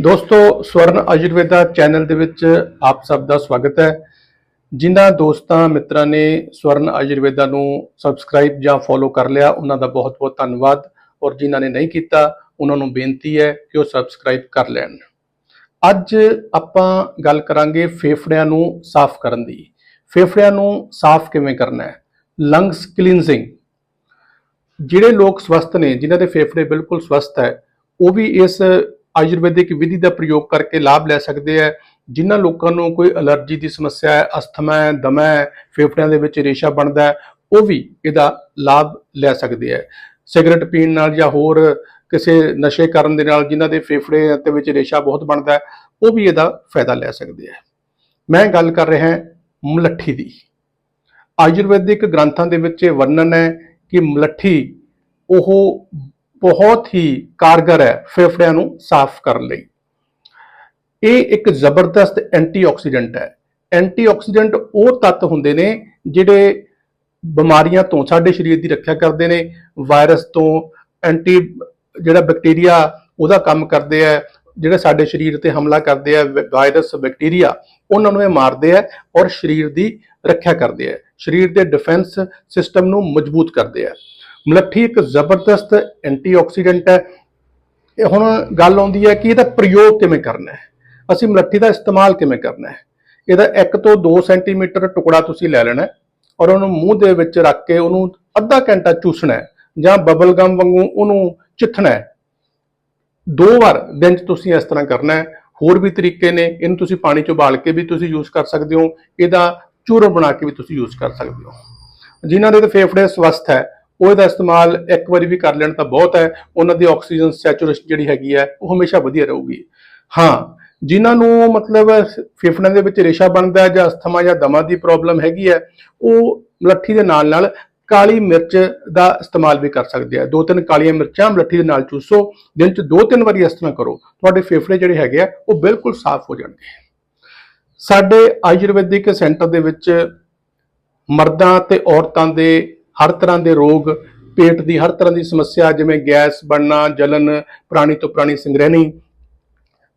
ਦੋਸਤੋ, ਸਵਰਨ ਆਯੁਰਵੇਦਾ ਚੈਨਲ ਦੇ ਵਿੱਚ ਆਪ ਸਭ ਦਾ ਸਵਾਗਤ ਹੈ। ਜਿਨ੍ਹਾਂ ਦੋਸਤਾਂ, ਮਿੱਤਰਾਂ ਨੇ ਸਵਰਨ ਆਯੁਰਵੇਦਾ ਨੂੰ ਸਬਸਕ੍ਰਾਈਬ ਜਾਂ ਫੋਲੋ ਕਰ ਲਿਆ, ਉਹਨਾਂ ਦਾ ਬਹੁਤ-ਬਹੁਤ ਧੰਨਵਾਦ। ਔਰ ਜਿਨ੍ਹਾਂ ਨੇ ਨਹੀਂ ਕੀਤਾ, ਉਹਨਾਂ ਨੂੰ ਬੇਨਤੀ ਹੈ ਕਿ ਉਹ ਸਬਸਕ੍ਰਾਈਬ ਕਰ ਲੈਣ। ਅੱਜ ਆਪਾਂ ਗੱਲ ਕਰਾਂਗੇ ਫੇਫੜਿਆਂ ਨੂੰ ਸਾਫ਼ ਕਰਨ ਦੀ। ਫੇਫੜਿਆਂ ਨੂੰ ਸਾਫ਼ ਕਿਵੇਂ ਕਰਨਾ ਹੈ? ਲੰਗਸ ਕਲੀਨਜ਼ਿੰਗ ਜਿਹੜੇ ਲੋਕ ਸਵਸਥ ਨੇ, ਜਿਨ੍ਹਾਂ ਦੇ ਫੇਫੜੇ ਬਿਲਕੁਲ ਸਵਸਥ ਹੈ, ਉਹ ਵੀ ਇਸ ਆਯੁਰਵੈਦਿਕ ਵਿਧੀ ਦਾ ਪ੍ਰਯੋਗ ਕਰਕੇ ਲਾਭ ਲੈ ਸਕਦੇ ਹੈ ਜਿਨ੍ਹਾਂ ਲੋਕਾਂ ਨੂੰ ਕੋਈ ਅਲਰਜੀ ਦੀ ਸਮੱਸਿਆ ਹੈ, ਅਸਥਮਾ ਹੈ, ਦਮਾ ਹੈ, ਫੇਫੜਿਆਂ ਦੇ ਵਿੱਚ ਰੇਸ਼ਾ ਬਣਦਾ ਹੈ, ਉਹ ਵੀ ਇਹਦਾ ਲਾਭ ਲੈ ਸਕਦੇ ਹੈ ਸਿਗਰਟ ਪੀਣ ਨਾਲ ਜਾਂ ਹੋਰ ਕਿਸੇ ਨਸ਼ੇ ਕਰਨ ਦੇ ਨਾਲ ਜਿਨ੍ਹਾਂ ਦੇ ਫੇਫੜੇ ਦੇ ਵਿੱਚ ਰੇਸ਼ਾ ਬਹੁਤ ਬਣਦਾ ਹੈ, ਉਹ ਵੀ ਇਹਦਾ ਫਾਇਦਾ ਲੈ ਸਕਦੇ ਹੈ ਮੈਂ ਗੱਲ ਕਰ ਰਿਹਾ ਹਾਂ ਮਲੱਠੀ ਦੀ। ਆਯੁਰਵੈਦਿਕ ਗ੍ਰੰਥਾਂ ਦੇ ਵਿੱਚ ਇਹ ਵਰਣਨ ਹੈ ਕਿ ਮਲੱਠੀ ਉਹ ਬਹੁਤ ਹੀ ਕਾਰਗਰ ਹੈ ਫੇਫੜਿਆਂ ਨੂੰ ਸਾਫ਼ ਕਰਨ ਲਈ। ਇਹ ਇੱਕ ਜ਼ਬਰਦਸਤ ਐਂਟੀਆਕਸੀਡੈਂਟ ਹੈ। ਐਂਟੀਆਕਸੀਡੈਂਟ ਉਹ ਤੱਤ ਹੁੰਦੇ ਨੇ ਜਿਹੜੇ ਬਿਮਾਰੀਆਂ ਤੋਂ, ਸਾਡੇ ਸਰੀਰ ਦੀ ਰੱਖਿਆ ਕਰਦੇ ਨੇ, ਵਾਇਰਸ ਤੋਂ, ਐਂਟੀ ਜਿਹੜਾ ਬੈਕਟੀਰੀਆ ਉਹਦਾ ਕੰਮ ਕਰਦੇ ਆ ਜਿਹੜੇ ਸਾਡੇ ਸਰੀਰ ਤੇ ਹਮਲਾ ਕਰਦੇ ਆ ਵਾਇਰਸ, ਬੈਕਟੀਰੀਆ, ਉਹਨਾਂ ਨੂੰ ਇਹ ਮਾਰਦੇ ਆ ਔਰ ਸਰੀਰ ਦੀ ਰੱਖਿਆ ਕਰਦੇ ਆ ਸਰੀਰ ਦੇ ਡਿਫੈਂਸ ਸਿਸਟਮ ਨੂੰ ਮਜ਼ਬੂਤ ਕਰਦੇ ਆ ਮਲੱਠੀ ਇੱਕ ਜ਼ਬਰਦਸਤ ਐਂਟੀਆਕਸੀਡੈਂਟ ਹੈ। ਇਹ ਹੁਣ ਗੱਲ ਆਉਂਦੀ ਹੈ ਕਿ ਇਹਦਾ ਪ੍ਰਯੋਗ ਕਿਵੇਂ ਕਰਨਾ ਹੈ? ਅਸੀਂ ਮਲੱਠੀ ਦਾ ਇਸਤੇਮਾਲ ਕਿਵੇਂ ਕਰਨਾ ਹੈ? ਇਹਦਾ 1 ਤੋਂ 2 ਸੈਂਟੀਮੀਟਰ ਟੁਕੜਾ ਤੁਸੀਂ ਲੈ ਲੈਣਾ ਹੈ ਔਰ ਉਹਨੂੰ ਮੂੰਹ ਦੇ ਵਿੱਚ ਰੱਖ ਕੇ ਉਹਨੂੰ ਅੱਧਾ ਘੰਟਾ ਚੂਸਣਾ ਹੈ ਜਾਂ ਬਬਲ ਗਮ ਵਾਂਗੂ ਉਹਨੂੰ ਚਿੱਥਣਾ ਹੈ। ਦੋ ਵਾਰ ਦਿਨ 'ਚ ਤੁਸੀਂ ਇਸ ਤਰ੍ਹਾਂ ਕਰਨਾ ਹੈ। ਹੋਰ ਵੀ ਤਰੀਕੇ ਨੇ, ਇਹਨੂੰ ਤੁਸੀਂ ਪਾਣੀ 'ਚ ਉਬਾਲ ਕੇ ਵੀ ਤੁਸੀਂ ਯੂਜ਼ ਕਰ ਸਕਦੇ ਹੋ। ਇਹਦਾ ਚੂਰਨ ਬਣਾ ਕੇ ਵੀ ਤੁਸੀਂ ਯੂਜ਼ ਕਰ ਸਕਦੇ ਹੋ। ਜਿਨ੍ਹਾਂ ਦੇ ਫੇਫੜੇ ਸਵਸਥ ਹੈ ਉਹ ਇਹਦਾ ਇਸਤੇਮਾਲ ਇੱਕ ਵਾਰੀ ਵੀ ਕਰ ਲੈਣ ਤਾਂ ਬਹੁਤ ਹੈ। ਉਹਨਾਂ ਦੀ ਆਕਸੀਜਨ ਸੈਚੂਰੇਸ਼ਨ ਜਿਹੜੀ ਹੈਗੀ ਹੈ, ਉਹ ਹਮੇਸ਼ਾ ਵਧੀਆ ਰਹੂਗੀ। ਹਾਂ, ਜਿਨ੍ਹਾਂ ਨੂੰ ਮਤਲਬ ਫੇਫੜਿਆਂ ਦੇ ਵਿੱਚ ਰੇਸ਼ਾ ਬਣਦਾ ਹੈ ਜਾਂ ਅਸਥਮਾ ਜਾਂ ਦਮਾ ਦੀ ਪ੍ਰੋਬਲਮ ਹੈਗੀ ਹੈ, ਉਹ ਮਲੱਠੀ ਦੇ ਨਾਲ ਨਾਲ ਕਾਲੀ ਮਿਰਚ ਦਾ ਇਸਤੇਮਾਲ ਵੀ ਕਰ ਸਕਦੇ ਆ। ਦੋ ਤਿੰਨ ਕਾਲੀਆਂ ਮਿਰਚਾਂ ਮਲੱਠੀ ਦੇ ਨਾਲ ਚੂਸੋ, ਦਿਨ ਚ ਦੋ ਤਿੰਨ ਵਾਰੀ ਇਸ ਤਰ੍ਹਾਂ ਕਰੋ। ਤੁਹਾਡੇ ਫੇਫੜੇ ਜਿਹੜੇ ਹੈਗੇ ਆ, ਉਹ ਬਿਲਕੁਲ ਸਾਫ਼ ਹੋ ਜਾਣਗੇ। ਸਾਡੇ ਆਯੁਰਵੈਦਿਕ ਸੈਂਟਰ ਦੇ ਵਿੱਚ ਮਰਦਾਂ ਤੇ ਔਰਤਾਂ ਦੇ ਹਰ ਤਰ੍ਹਾਂ ਦੇ ਰੋਗ, ਪੇਟ ਦੀ ਹਰ ਤਰ੍ਹਾਂ ਦੀ ਸਮੱਸਿਆ, ਜਿਵੇਂ ਗੈਸ ਬਣਨਾ, ਜਲਨ, ਪ੍ਰਾਣੀ ਤੋਂ ਪ੍ਰਾਣੀ ਸੰਗ੍ਰਹਿਣੀ,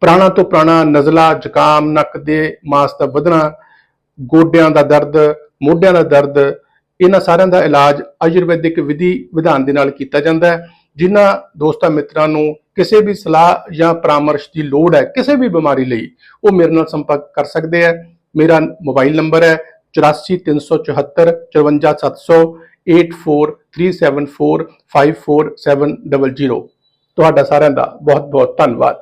ਪ੍ਰਾਣਾ ਤੋਂ ਪ੍ਰਾਣਾ ਨਜ਼ਲਾ, ਜ਼ੁਕਾਮ, ਨੱਕ ਦੇ ਮਾਸ ਦਾ ਵਧਣਾ, ਗੋਡਿਆਂ ਦਾ ਦਰਦ, ਮੋਢਿਆਂ ਦਾ ਦਰਦ, ਇਹਨਾਂ ਸਾਰਿਆਂ ਦਾ ਇਲਾਜ ਆਯੁਰਵੈਦਿਕ ਵਿਧੀ ਵਿਧਾਨ ਦੇ ਨਾਲ ਕੀਤਾ ਜਾਂਦਾ ਹੈ, ਜਿਨ੍ਹਾਂ ਦੋਸਤਾਂ ਮਿੱਤਰਾਂ ਨੂੰ ਕਿਸੇ ਵੀ ਸਲਾਹ ਜਾਂ ਪਰਾਮਰਸ਼ ਦੀ ਲੋੜ ਹੈ, ਕਿਸੇ ਵੀ ਬਿਮਾਰੀ ਲਈ, ਉਹ ਮੇਰੇ ਨਾਲ ਸੰਪਰਕ ਕਰ ਸਕਦੇ ਹੈ, ਮੇਰਾ ਮੋਬਾਈਲ ਨੰਬਰ ਹੈ 8437454700 ਤੁਹਾਡਾ ਸਾਰਿਆਂ ਦਾ ਬਹੁਤ ਬਹੁਤ ਧੰਨਵਾਦ।